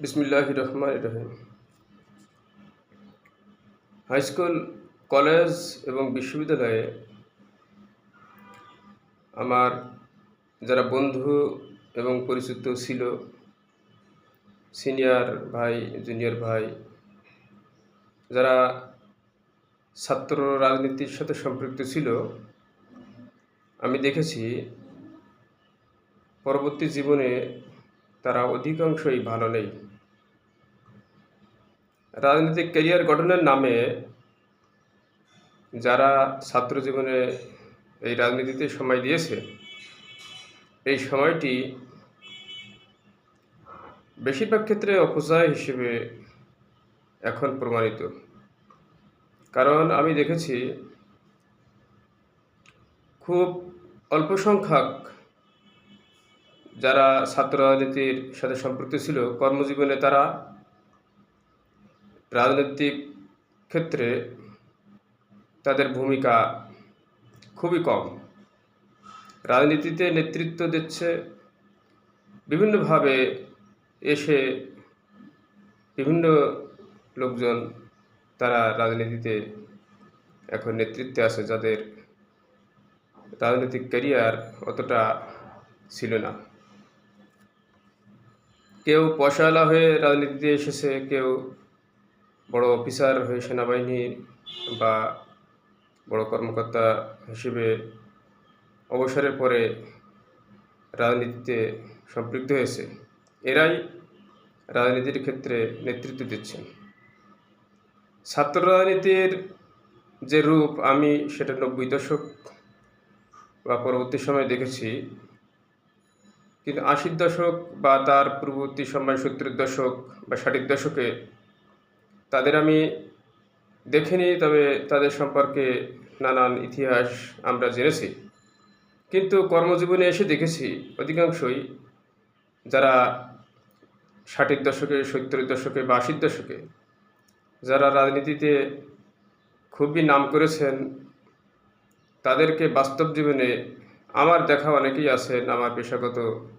বিসমিল্লাহ রহমান রহিম হাই স্কুল, কলেজ এবং বিশ্ববিদ্যালয়ে আমার যারা বন্ধু এবং পরিচিত ছিল, সিনিয়র ভাই, জুনিয়র ভাই, যারা ছাত্র রাজনীতির সাথে সম্পৃক্ত ছিল, আমি দেখেছি পরবর্তী জীবনে তারা অধিকাংশই ভালো নেই। রাজনৈতিক ক্যারিয়ার গঠনের নামে যারা ছাত্র জীবনে এই রাজনীতিতে সময় দিয়েছে, এই সময়টি বেশিরভাগ ক্ষেত্রে অপচয় হিসেবে এখন প্রমাণিত। কারণ আমি দেখেছি, খুব অল্প সংখ্যক যারা ছাত্র রাজনীতির সাথে সম্পৃক্ত ছিল, কর্মজীবনে তারা রাজনৈতিক ক্ষেত্রে তাদের ভূমিকা খুবই কম। রাজনীতিতে নেতৃত্ব দিচ্ছে বিভিন্নভাবে এসে বিভিন্ন লোকজন তারা রাজনীতিতে এখন নেতৃত্বে আছে, যাদের রাজনৈতিক ক্যারিয়ার অতটা ছিল না। কেউ পয়সাওয়ালা হয়ে রাজনীতিতে এসেছে, কেউ বড় অফিসার হয়ে সেনাবাহিনীর বা বড় কর্মকর্তা হিসেবে অবসরের পরে রাজনীতিতে সম্পৃক্ত হয়েছে। এরাই রাজনীতির ক্ষেত্রে নেতৃত্ব দিচ্ছেন ছাত্র রাজনীতির যে রূপ আমি সেটা নব্বই দশক বা পরবর্তী সময় দেখেছি কিন্তু আশির দশক বা তার পূর্ববর্তী সময় সত্তরের দশক বা ষাটের দশকে তাদের আমি দেখিনি তবে তাদের সম্পর্কে নানান ইতিহাস আমরা জেনেছি। কিন্তু কর্মজীবনে এসে দেখেছি অধিকাংশই যারা ষাটের দশকে, সত্তরের দশকে বা আশির দশকে যারা রাজনীতিতে খুবই নাম করেছেন, তাদেরকে বাস্তব জীবনে আমার দেখা অনেকেই আছেন, আমার পেশাগত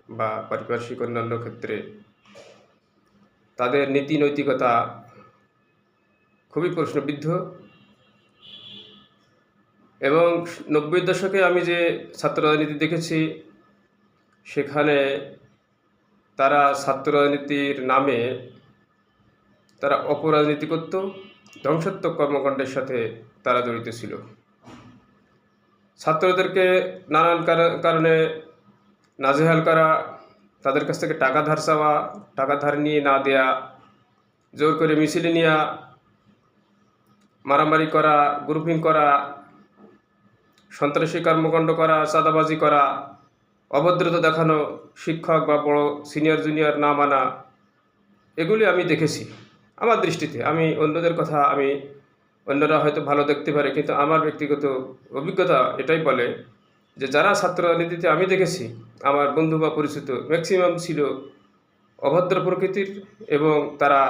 বা পারিপার্শ্বিক অন্যান্য ক্ষেত্রে। তাদের নীতি, নৈতিকতা খুবই প্রশ্নবিদ্ধ। এবং নব্বই দশকে আমি যে ছাত্র রাজনীতি দেখেছি, সেখানে তারা ছাত্র রাজনীতির নামে তারা অপরাজনীতি করত, ধ্বংসাত্মক কর্মকাণ্ডের সাথে তারা জড়িত ছিল। ছাত্রদেরকে নানান কার- কারণে নাজেহাল করা, তাদের কাছ থেকে টাকা ধার চাওয়া, টাকা ধার নিয়ে না দেয়া, জোর করে মিছিলে নেওয়া মারামারি করা গ্রুপিং করা, সন্ত্রাসী কর্মকাণ্ড করা, চাঁদাবাজি করা, অভদ্রতা দেখানো, শিক্ষক বা বড় সিনিয়র জুনিয়র না মানা, এগুলি আমি দেখেছি। আমার দৃষ্টিতে আমি অন্যদের কথা আমি অন্যরা হয়তো ভালো দেখতে পারে, কিন্তু আমার ব্যক্তিগত অভিজ্ঞতা এটাই বলে যে যারা ছাত্র রাজনীতিতে আমি দেখেছি, আমার বন্ধু বা পরিচিত ম্যাক্সিমাম ছিল অভদ্র প্রকৃতির এবং তারা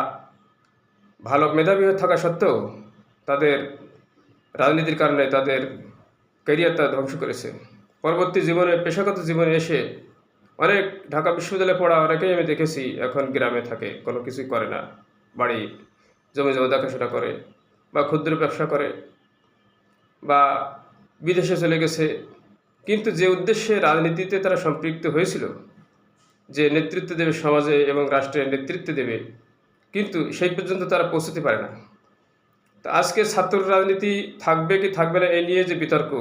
ভালো মেধাবী হয়ে থাকা সত্ত্বেও তাদের রাজনীতির কারণে তাদের ক্যারিয়ার তারা ধ্বংস করেছে। পরবর্তী জীবনে, পেশাগত জীবনে এসে অনেক ঢাকা বিশ্ববিদ্যালয়ে পড়া অনেকেই আমি দেখেছি, এখন গ্রামে থাকে, কোনো কিছুই করে না, বাড়ি জমি জমা দেখাশোনা করে। বা ক্ষুদ্র ব্যবসা করে বা বিদেশে চলে গেছে। কিন্তু যে উদ্দেশ্যে রাজনীতিতে তারা সম্পৃক্ত হয়েছিল, যে নেতৃত্ব দেবে সমাজে এবং রাষ্ট্রের নেতৃত্ব দেবে, কিন্তু সেই পর্যন্ত তারা পৌঁছতে পারে না। তো আজকে ছাত্র রাজনীতি থাকবে কি থাকবে না এই নিয়ে যে বিতর্ক,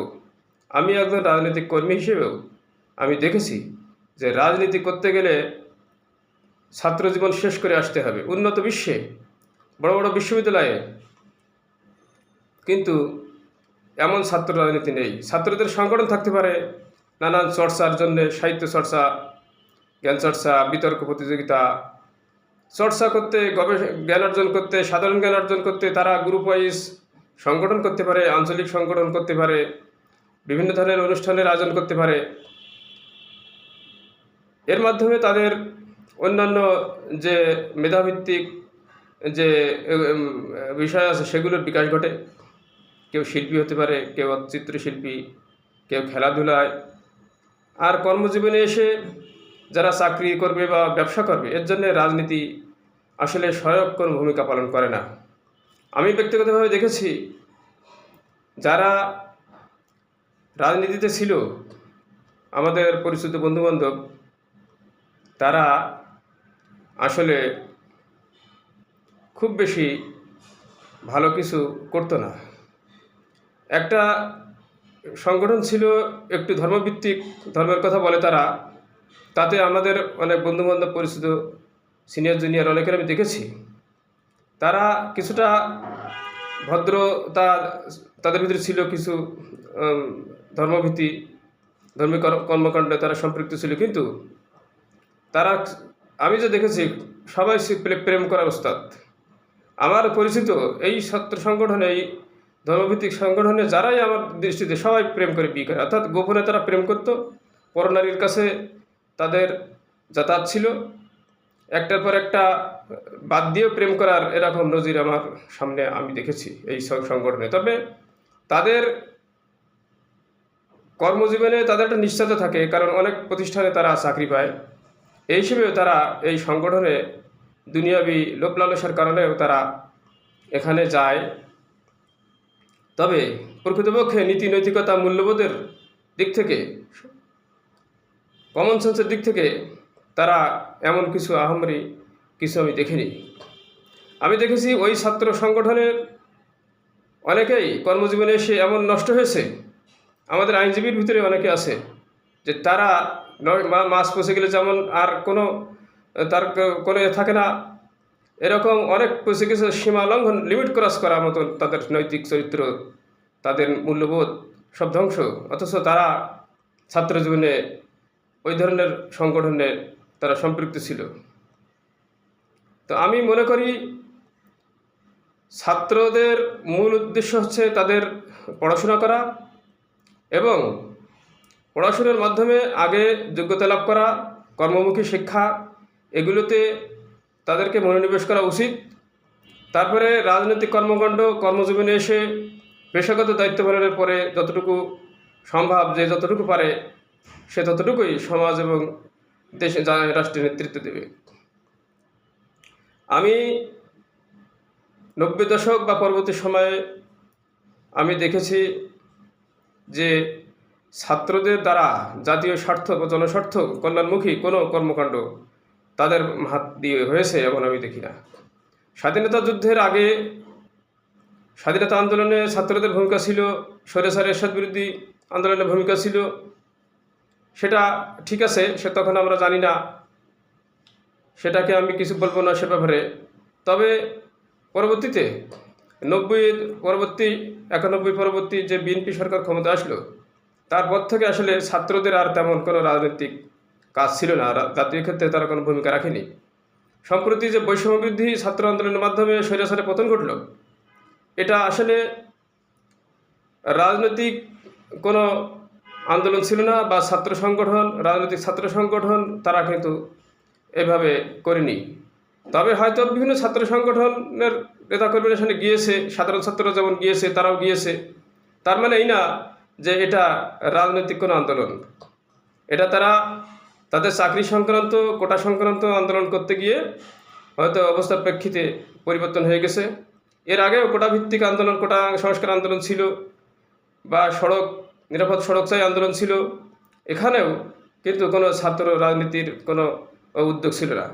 আমি একজন রাজনৈতিক কর্মী হিসেবেও আমি দেখেছি যে রাজনীতি করতে গেলে ছাত্র জীবন শেষ করে আসতে হবে। উন্নত বিশ্বে, বড় বড় বিশ্ববিদ্যালয়ে কিন্তু এমন ছাত্র রাজনীতি নেই। ছাত্রদের সংগঠন থাকতে পারে, নানান চর্চার জন্য, সাহিত্য চর্চা, জ্ঞান চর্চা, বিতর্ক প্রতিযোগিতা। চর্চা করতে গবেষণা জ্ঞান অর্জন করতে, সাধারণ জ্ঞান অর্জন করতে তারা গ্রুপ ওয়াইজ সংগঠন করতে পারে, আঞ্চলিক সংগঠন করতে পারে, বিভিন্ন ধরনের অনুষ্ঠানের আয়োজন করতে পারে। এর মাধ্যমে তাদের অন্যান্য যে মেধাভিত্তিক যে বিষয় আছে সেগুলোর বিকাশ ঘটে। কেউ শিল্পী হতে পারে, কেউ চিত্রশিল্পী, কেউ খেলাধুলায়। আর কর্মজীবনে এসে যারা চাকরি করবে বা ব্যবসা করবে, এর জন্য রাজনীতি আসলে সহায়ক কোনো ভূমিকা পালন করে না। আমি ব্যক্তিগতভাবে দেখেছি, যারা রাজনীতিতে ছিল, আমাদের পরিচিত বন্ধুবান্ধব, তারা আসলে খুব বেশি ভালো কিছু করতো না। একটা সংগঠন ছিল একটু ধর্মভিত্তিক, ধর্মের কথা বলে তারা। তাতে আমাদের অনেক বন্ধুবান্ধব পরিচিত সিনিয়র জুনিয়র অনেকের আমি দেখেছি। তারা কিছুটা ভদ্রতা তাদের ভিতরে ছিল কিছু ধর্মভীতি ধর্মীয় কর্মকাণ্ডে তারা সম্পৃক্ত ছিল। কিন্তু তারা, আমি যে দেখেছি, সবাই প্রেম করার ওস্তাদ। আমার পরিচিত এই ছাত্র সংগঠনে এই ধর্মভিত্তিক সংগঠনে যারাই আমার দৃষ্টিতে সবাই প্রেম করে বিয়ে করে, অর্থাৎ গোপনে তারা প্রেম করত, পরনারীর কাছে তাদের যাতায়াত ছিল। একটার পর একটা বাদ দিয়েও প্রেম করার এরকম নজির আমার সামনে আমি দেখেছি এই সংগঠনে। তবে তাদের কর্মজীবনে তাদের একটা নিশ্চয়তা থাকে, কারণ অনেক প্রতিষ্ঠানে তারা চাকরি পায়। এই হিসেবেও তারা এই সংগঠনে দুনিয়াবি লোভ লালসার কারণেও তারা এখানে যায়। তবে প্রকৃতপক্ষে নীতি নৈতিকতা মূল্যবোধের দিক থেকে কমন সেন্সের দিক থেকে তারা এমন কিছু আহামরি কিছু আমি দেখিনি। আমি দেখেছি ওই ছাত্র সংগঠনের অনেকেই কর্মজীবনে এসে এমন নষ্ট হয়েছে। আমাদের আইনজীবীর ভিতরে অনেকে আছে যে তারা মাস পচে গেলে যেমন আর কোনো, তার কোনো থাকে না এরকম অনেক পচে গেছে সীমা লঙ্ঘন লিমিট ক্রস করার মতন তাদের নৈতিক চরিত্র, তাদের মূল্যবোধ সব ধ্বংস। অথচ তারা ছাত্র জীবনে ওই ধরনের সংগঠনে তারা সম্পৃক্ত ছিল। তো আমি মনে করি ছাত্রদের মূল উদ্দেশ্য হচ্ছে তাদের পড়াশোনা করা এবং পড়াশোনার মাধ্যমে আগে যোগ্যতা লাভ করা, কর্মমুখী শিক্ষা, এগুলোতে তাদেরকে মনোনিবেশ করা উচিত। তারপরে রাজনৈতিক কর্মকাণ্ড, কর্মজীবনে এসে পেশাগত দায়িত্ব পালনের পরে যতটুকু সম্ভব, যে যতটুকু পারে সে ততটুকুই সমাজ এবং দেশে রাষ্ট্রের নেতৃত্ব দেবে। আমি নব্বই দশক বা পরবর্তী সময়ে আমি দেখেছি যে ছাত্রদের দ্বারা জাতীয় স্বার্থ বা জনস্বার্থ কল্যাণমুখী কোনো কর্মকাণ্ড তাদের হাত দিয়ে হয়েছে এমন আমি দেখি না। স্বাধীনতা যুদ্ধের আগে স্বাধীনতা আন্দোলনে ছাত্রদের ভূমিকা ছিল স্বৈরাচার এরশাদ বিরোধী আন্দোলনের ভূমিকা ছিল। সেটা ঠিক আছে, সে তখন আমরা জানি না। সেটাকে আমি কিছু বলব না সে ব্যাপারে। তবে পরবর্তীতে নব্বই পরবর্তী, একানব্বই পরবর্তী যে বিএনপি সরকার ক্ষমতা আসলো, তারপর থেকে আসলে ছাত্রদের আর তেমন কোনো রাজনৈতিক কাজ ছিল না। জাতীয় ক্ষেত্রে তারা কোনো ভূমিকা রাখেনি। সম্প্রতি যে বৈষম্য বৃদ্ধি ছাত্র আন্দোলনের মাধ্যমে স্বৈরাচারে পতন ঘটল, এটা আসলে রাজনৈতিক কোনো আন্দোলন ছিল না বা ছাত্র সংগঠন, রাজনৈতিক ছাত্র সংগঠন তারা কিন্তু এভাবে করেনি। তবে হয়তো বিভিন্ন ছাত্র সংগঠনের নেতাকর্মীরা সেখানে গিয়েছে, সাধারণ ছাত্ররা যেমন গিয়েছে, তারাও গিয়েছে। তার মানে এই না যে এটা রাজনৈতিক কোনো আন্দোলন। এটা তারা তাদের চাকরি সংক্রান্ত, কোটা সংক্রান্ত আন্দোলন করতে গিয়ে হয়তো অবস্থার প্রেক্ষিতে পরিবর্তন হয়ে গেছে। এর আগেও কোটা ভিত্তিক আন্দোলন, কোটা সংস্কার আন্দোলন ছিল বা সড়ক, নিরাপদ সড়ক চাই আন্দোলন ছিল। এখানেও কিন্তু কোনো ছাত্র রাজনীতির কোনো উদ্যোগ ছিল না।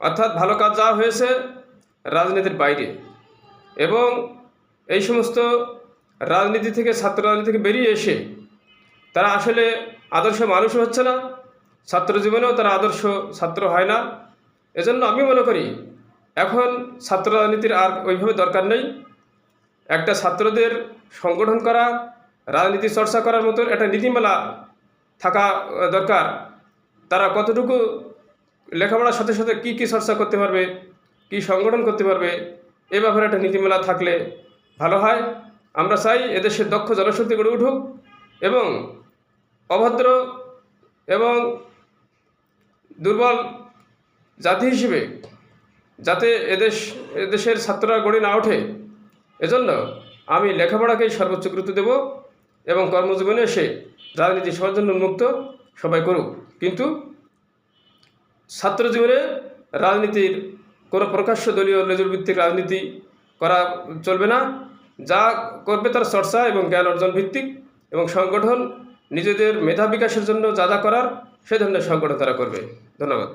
অর্থাৎ ভালো কাজ যা হয়েছে রাজনীতির বাইরে। এবং এই সমস্ত রাজনীতি থেকে, ছাত্র রাজনীতি থেকে বেরিয়ে এসে তারা আসলে আদর্শ মানুষ হচ্ছে না ছাত্র জীবনেও তারা আদর্শ ছাত্র হয় না। এজন্য আমি মনে করি, এখন ছাত্র রাজনীতির আর ওইভাবে দরকার নেই। একটা ছাত্রদের সংগঠন করা, রাজনীতি চর্চা করার মতন একটা নীতিমালা থাকা দরকার। তারা কতটুকু লেখাপড়ার সাথে সাথে কী কী চর্চা করতে পারবে, কী সংগঠন করতে পারবে, এ ব্যাপারে একটা নীতিমালা থাকলে ভালো হয়। আমরা চাই এদেশের দক্ষ জনশক্তি গড়ে উঠুক এবং অভদ্র এবং দুর্বল জাতি হিসেবে, যাতে এদেশ, এদেশের ছাত্ররা গড়ে না ওঠে, এজন্য আমি লেখাপড়াকেই সর্বোচ্চ গুরুত্ব দেব এবং কর্মজীবনে এসে রাজনীতি সবার জন্য উন্মুক্ত সবাই করুক। কিন্তু ছাত্র জীবনে রাজনীতির কোনো প্রকাশ্য দলীয় লেজুর ভিত্তিক রাজনীতি করা চলবে না। যা করবে তার চর্চা এবং জ্ঞান অর্জন ভিত্তিক এবং সংগঠন নিজেদের মেধা বিকাশের জন্য যা যা করার সে ধরনের সংগঠন তারা করবে। ধন্যবাদ।